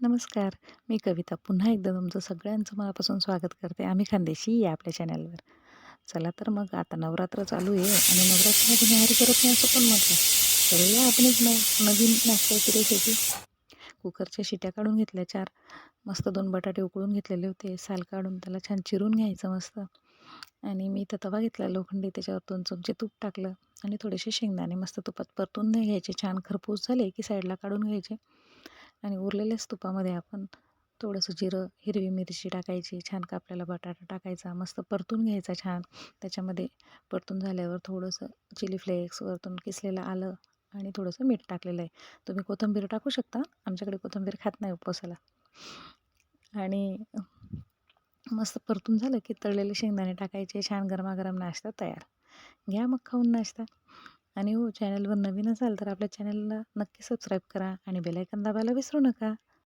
नमस्कार. मी कविता पुन्हा एकदा तुमचं सगळ्यांचं मनापासून स्वागत करते. आम्ही खानदेशी या आपल्या चॅनलवर. चला तर मग आता नवरात्र चालू आहे आणि नवरात्रामध्ये न्याहारी करत नाही असं पण म्हटलं. करूया आपण एक न नवीन नाश्त्याची रेसिपी कुकरच्या शिट्या काढून घेतल्या चार. मस्त दोन बटाटे उकळून घेतलेले होते. साल काढून त्याला छान चिरून घ्यायचं मस्त. आणि मी इथं तवा घेतला लोखंडी त्याच्यावर दोन चमचे तूप टाकलं आणि थोडेसे शेंगदाणे मस्त तुपात परतून नाही घ्यायचे. छान खरपूस झाले की साईडला काढून घ्यायचे. आणि उरलेल्याच तुपामध्ये आपण थोडंसं जिरं हिरवी मिरची टाकायची छान कापलेला बटाटा टाकायचा मस्त परतून घ्यायचा छान. त्याच्यामध्ये परतून झाल्यावर थोडंसं चिली फ्लेक्स वरतून किसलेलं आलं आणि थोडंसं मीठ टाकलेलं आहे. तुम्ही कोथिंबीर टाकू शकता. आमच्याकडे कोथिंबीर खात नाही उपवासाला. आणि मस्त परतून झालं की तळलेले शेंगदाणे टाकायचे छान गरमागरम नाश्ता तयार. घ्या मग खाऊन नाश्ता. आणि हो चॅनलवर नवीन असाल तर आपल्या चॅनलला नक्की सबस्क्राईब करा आणि बेलायकन दाबायला विसरू नका.